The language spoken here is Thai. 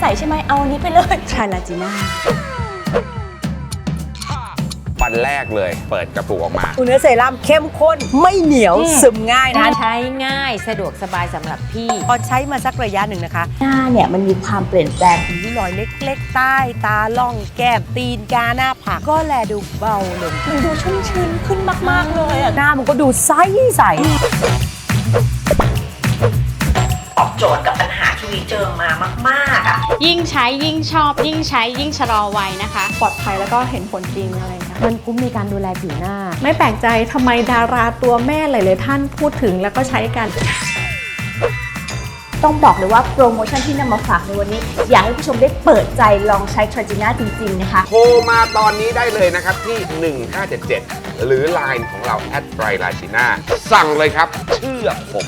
ใสใช่ไหมเอาอันนี้ไปเลยทราลาจิน่าวันแรกเลยเปิดกระปุกออกมาตัวเนื้อเซรั่มเข้มข้นไม่เหนียวซึมง่ายนะ ใช้ง่ายสะดวกสบายสำหรับพี่ พอใช้มาสักระยะหนึ่งนะคะ หน้าเนี่ยมันมีความเปลี่ยนแปลงริ้วรอยเล็กๆ ใต้ตาล่องแก้มตีนกาหน้าผากก็แลดูเบาลงมันดูชุ่มชื้นขึ้นมากๆเลยอะหน้ามันก็ดูใสใสตอบโจ ทย์กับปัญหาที่วีเจอมามากๆอะยิ่งใช้ยิ่งชอบ ยิ่งใช้ยิ่งชะลอวัยนะคะ ปลอดภัยแล้วก็เห็นผลจริงอะไรอย่างเงี้ยมันคุ้มในการดูแลผิวหน้า ไม่แปลกใจทำไมดาราตัวแม่หลายๆท่านพูดถึงแล้วก็ใช้กัน ต้องบอกเลยว่าโปรโมชั่นที่นำมาฝากในวันนี้ อยากให้ผู้ชมได้เปิดใจลองใช้ทร a จิน่าจริง ๆ นะคะ โทรมาตอนนี้ได้เลยนะครับที่ 1577 หรือ Line ของเราแอดไ r รลาชิน่าสั่งเลยครับ เชื่อผม